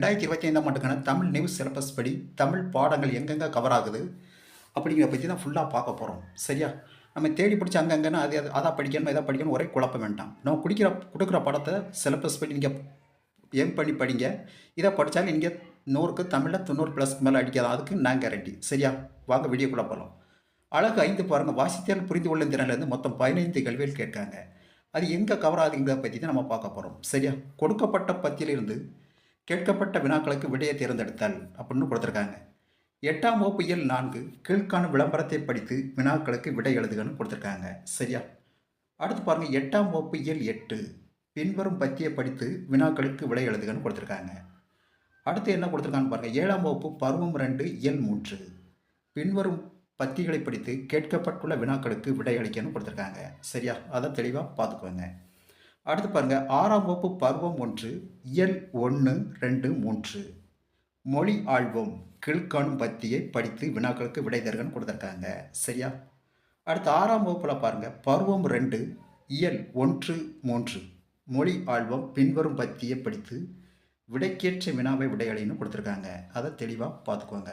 ரெண்டாயிரத்தி இருபத்தி ஐந்தாம் ஆண்டுக்கான தமிழ் நியூஸ் சிலபஸ் படி தமிழ் பாடங்கள் எங்கெங்கே கவர் ஆகுது அப்படிங்கிற பற்றி தான் ஃபுல்லாக பார்க்க போகிறோம் சரியா? நம்ம தேடி பிடிச்சி அங்கங்கன்னா அது அது அதான் படிக்கணும் இதை படிக்கணும் ஒரே குழப்பம் வேண்டாம். நம்ம குடிக்கிற கொடுக்குற படத்தை சிலபஸ் படி நீங்கள் ஏம் பண்ணி படிங்க. இதை படித்தாலும் நீங்கள் நூறுக்கு தமிழில் தொண்ணூறு ப்ளஸ்க்கு மேலே அடிக்காது அதுக்கு நான் கேரண்டி சரியா? வாங்க வீடியோக்குள்ளே போகலாம் அழகு ஐந்து பாருங்கள் வாசித்தல் புரிந்து கொள்ளும் திறன்லேருந்து மொத்தம் பதினைந்து கேள்விகள் கேட்காங்க. அது எங்கே கவர் ஆகுதுங்கிறத பற்றி தான் நம்ம பார்க்க போகிறோம் சரியா? கொடுக்கப்பட்ட பத்தியிலிருந்து கேட்கப்பட்ட வினாக்களுக்கு விடையை தேர்ந்தெடுத்தல் அப்படின்னு கொடுத்துருக்காங்க. எட்டாம் வகுப்பு இயல் நான்கு கீழ்காணும் விளம்பரத்தை படித்து வினாக்களுக்கு விடை எழுதுகன்னு கொடுத்துருக்காங்க. சரியா? அடுத்து பாருங்கள் எட்டாம் வகுப்பு இயல் எட்டு பின்வரும் பத்தியை படித்து வினாக்களுக்கு விடை எழுதுகன்னு கொடுத்துருக்காங்க. அடுத்து என்ன கொடுத்துருக்காங்கன்னு பாருங்கள் ஏழாம் வகுப்பு பருவம் ரெண்டு இயல் மூன்று பின்வரும் பத்திகளை படித்து கேட்கப்பட்டுள்ள வினாக்களுக்கு விடை அளிக்கன்னு கொடுத்துருக்காங்க. சரியா? அதை தெளிவாக பார்த்துக்கோங்க. அடுத்து பாருங்கள் ஆறாம் வகுப்பு பருவம் ஒன்று இயல் ஒன்று ரெண்டு மூன்று. மொழி ஆழ்வம் கீழ்காணும் பத்தியை படித்து வினாக்களுக்கு விடை தருகன்னு கொடுத்துருக்காங்க. சரியா? அடுத்து ஆறாம் வகுப்பில் பாருங்கள் பருவம் ரெண்டு இயல் ஒன்று மூன்று. மொழி ஆழ்வம் பின்வரும் பத்தியை படித்து விடைக்கேற்ற வினாவை விடையளின்னு கொடுத்துருக்காங்க. அதை தெளிவாக பார்த்துக்கோங்க.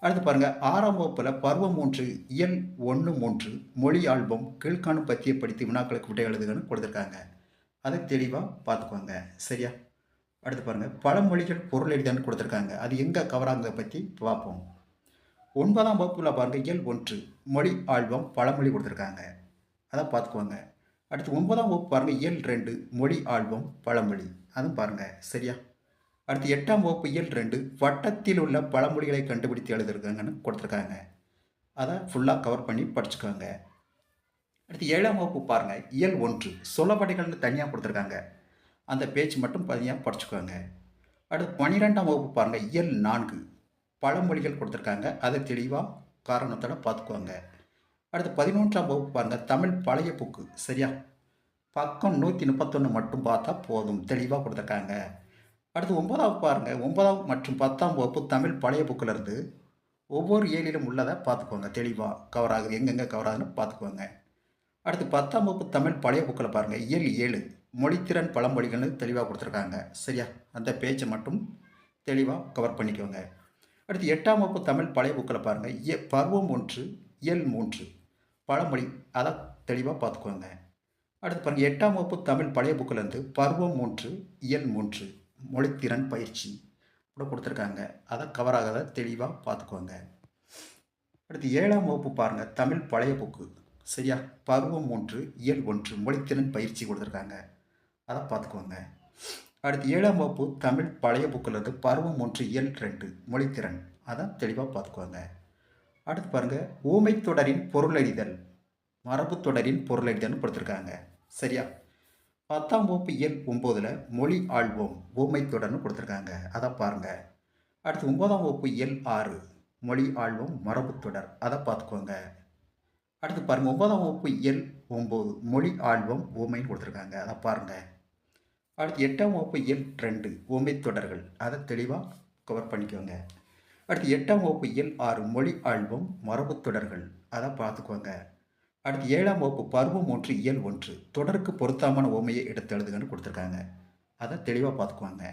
அடுத்து பாருங்கள் ஆறாம் வகுப்பில் பருவம் மூன்று இயல் ஒன்று மூன்று. மொழி ஆல்பம் கீழ்காணும் பத்தியை படித்து வினாக்களுக்கு விடை எழுதுகன்னு கொடுத்துருக்காங்க. அதை தெளிவாக பார்த்துக்கோங்க. சரியா? அடுத்து பாருங்கள் பழமொழிகள் பொருள் எழுதான்னு கொடுத்துருக்காங்க. அது எங்கே கவராங்கிறத பற்றி பார்ப்போம். ஒன்பதாம் வகுப்பில் பாருங்கள் இயல் ஒன்று. மொழி ஆல்பம் பழமொழி கொடுத்துருக்காங்க. அதை பார்த்துக்குவாங்க அடுத்து ஒன்பதாம் வகுப்பு பாருங்கள் இயல் ரெண்டு. மொழி ஆல்பம் பழமொழி. அதுவும் பாருங்கள் சரியா? அடுத்து எட்டாம் வகுப்பு இயல் ரெண்டு. வட்டத்தில் உள்ள பழமொழிகளை கண்டுபிடித்து எழுதிருக்காங்கன்னு கொடுத்துருக்காங்க. அதை ஃபுல்லாக கவர் பண்ணி படிச்சுக்கோங்க. அடுத்து ஏழாம் வகுப்பு பாருங்கள் இயல் ஒன்று. சொல்லப்படைகள்னு தனியாக கொடுத்துருக்காங்க. அந்த பேச்சு மட்டும் தனியாக படிச்சுக்கோங்க. அடுத்து பன்னிரெண்டாம் வகுப்பு பாருங்கள் இயல் நான்கு. பழமொழிகள் கொடுத்துருக்காங்க. அதை தெளிவாக காரணத்தோட பார்த்துக்குவாங்க அடுத்து பதினொன்றாம் வகுப்பு பாருங்கள் தமிழ் பழைய புக்கு. சரியா? பக்கம் நூற்றி முப்பத்தொன்று மட்டும் பார்த்தா போதும். தெளிவாக கொடுத்துருக்காங்க. அடுத்து ஒன்பதாம் பாருங்கள் ஒன்பதாம் மற்றும் பத்தாம் வகுப்பு தமிழ் பழைய புக்கிலிருந்து ஒவ்வொரு ஏழிலும் உள்ளதை பார்த்துக்குவாங்க தெளிவாக கவர் ஆகுது எங்கெங்கே கவர் ஆகுதுன்னு பார்த்துக்குவாங்க அடுத்து பத்தாம் வகுப்பு தமிழ் பழைய புக்கில் பாருங்கள் இயல் ஏழு. மொழித்திறன் பழமொழிகள்னு தெளிவாக கொடுத்துருக்காங்க. சரியா? அந்த பேஜை மட்டும் தெளிவாக கவர் பண்ணிக்கோங்க. அடுத்து எட்டாம் வகுப்பு தமிழ் பழைய புக்கில் பாருங்கள் இய பருவம் ஒன்று இயல் மூன்று. பழமொழி அதை தெளிவாக பார்த்துக்கோங்க. அடுத்து பாருங்கள் எட்டாம் வகுப்பு தமிழ் பழைய புக்கிலேருந்து பருவம் மூன்று இயல் மூன்று மொழித்திறன் பயிற்சி கூட கொடுத்துருக்காங்க. அதை கவர் ஆகாத தெளிவாக பார்த்துக்கோங்க. அடுத்து ஏழாம் வகுப்பு பாருங்கள் தமிழ் பழைய புக்கு. சரியா? பருவம் ஒன்று இயல் ஒன்று மொழித்திறன் பயிற்சி கொடுத்துருக்காங்க. அதை பார்த்துக்கோங்க. அடுத்து ஏழாம் வகுப்பு தமிழ் பழைய புக்கில் இருந்து பருவம் ஒன்று இயல் ரெண்டு மொழித்திறன். அதை தெளிவாக பார்த்துக்கோங்க. அடுத்து பாருங்கள் ஊமை தொடரின் பொருளறிதல். மரபு தொடரின் பொருளறிதல்னு கொடுத்துருக்காங்க. சரியா? பத்தாம் வகுப்பு இயல் ஒம்போதில் மொழி ஆழ்வோம் ஊமை தொடர்னு கொடுத்துருக்காங்க. அதை பாருங்கள் அடுத்து ஒன்பதாம் வகுப்பு இயல் ஆறு மொழி ஆழ்வோம் மரபு தொடர். அதை பார்த்துக்கோங்க. அடுத்து பாருங்கள் ஒன்பதாம் வகுப்பு எல் ஒம்பது மொழி ஆல்பம் ஓமைன்னு கொடுத்துருக்காங்க. அதை பாருங்கள் அடுத்து எட்டாம் வகுப்பு இயல் ரெண்டு ஓமை தொடர்கள். அதை தெளிவாக கவர் பண்ணிக்கோங்க. அடுத்து எட்டாம் வகுப்பு எல் ஆறு மொழி ஆல்பம் மரபு தொடர்கள். அதை பார்த்துக்கோங்க. அடுத்து ஏழாம் வகுப்பு பருவம் ஒன்று இயல் ஒன்று தொடருக்கு பொருத்தமான ஓமையை எடுத்து எழுதுங்கன்னு கொடுத்துருக்காங்க. அதை தெளிவாக பார்த்துக்குவாங்க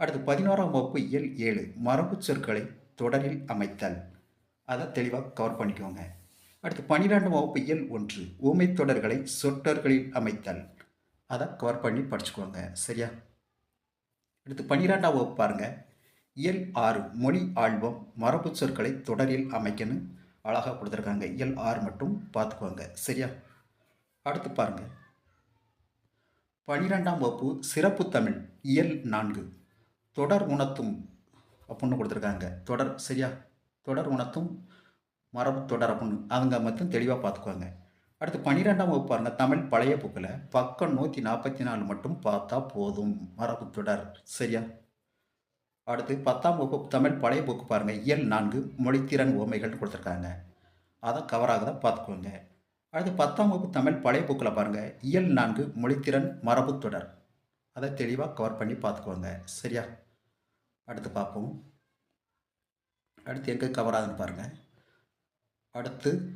அடுத்து பதினோராம் வகுப்பு இயல் ஏழு மரபு சொற்களை தொடரில் அமைத்தல். அதை தெளிவாக கவர் பண்ணிக்கோங்க. அடுத்து பன்னிரெண்டாம் வகுப்பு இயல் ஒன்று ஊமை தொடர்களை சொற்றர்களில் அமைத்தல். அதை கவர் பண்ணி படிச்சுக்கோங்க சரியா? அடுத்து பன்னிரெண்டாம் வகுப்பு பாருங்கள் இயல் ஆறு மொழி ஆல்பம் மரபு சொற்களை தொடரில் அமைக்கணும் அழகாக கொடுத்துருக்காங்க. இயல் ஆறு மட்டும் பார்த்துக்குவாங்க சரியா? அடுத்து பாருங்கள் பனிரெண்டாம் வகுப்பு சிறப்பு தமிழ் இயல் நான்கு. தொடர் உணர்த்தும் அப்படின்னு கொடுத்துருக்காங்க. தொடர் சரியா? தொடர் உணர்த்தும் மரபு தொடர் அப்படின்னு அவங்க மட்டும் தெளிவாக பார்த்துக்குவாங்க. அடுத்து பன்னிரெண்டாம் வகுப்பு பாருங்கள் தமிழ் பழைய புக்கில் பக்கம் நூற்றி நாற்பத்தி நாலு மட்டும் பார்த்தா போதும் மரபு தொடர். சரியா? அடுத்து பத்தாம் வகுப்பு தமிழ் பழைய புக்கு பாருங்கள் இயல் நான்கு மொழித்திறன் உவமைகள்னு கொடுத்துருக்காங்க. அதை கவராக தான் பார்த்துக்குவாங்க அடுத்து பத்தாம் வகுப்பு தமிழ் பழைய புக்கில் பாருங்கள் இயல் நான்கு மொழித்திறன் மரபு தொடர். அதை தெளிவாக கவர் பண்ணி பார்த்துக்குவாங்க சரியா? அடுத்து பார்ப்போம். அடுத்து எங்கே கவர் ஆகுதுன்னு பாருங்கள் அடுத்து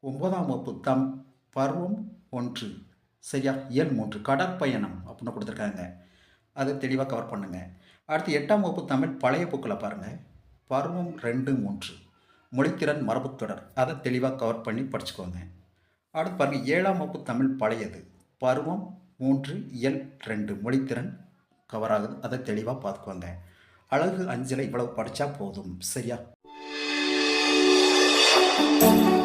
ஒன்பதாம் வகுப்பு தம் பருவம் ஒன்று. சரியா? இயல் மூன்று. கடற்பயணம் அப்படின்னு கொடுத்துருக்காங்க. அதை தெளிவாக கவர் பண்ணுங்கள் அடுத்து எட்டாம் வகுப்பு தமிழ் பழைய புக்கில் பாருங்கள் பருவம் ரெண்டு மூன்று. மொழித்திறன் மரபுத்தொடர். அதை தெளிவாக கவர் பண்ணி படிச்சுக்கோங்க. அடுத்து பாருங்கள் ஏழாம் வகுப்பு தமிழ் பழையது. பருவம் மூன்று இயல் ரெண்டு. மொழித்திறன் கவர் ஆகுது. அதை தெளிவாக பார்த்துக்கோங்க. அழகு அஞ்சலை இவ்வளவு படித்தா போதும். சரியா? Thank you.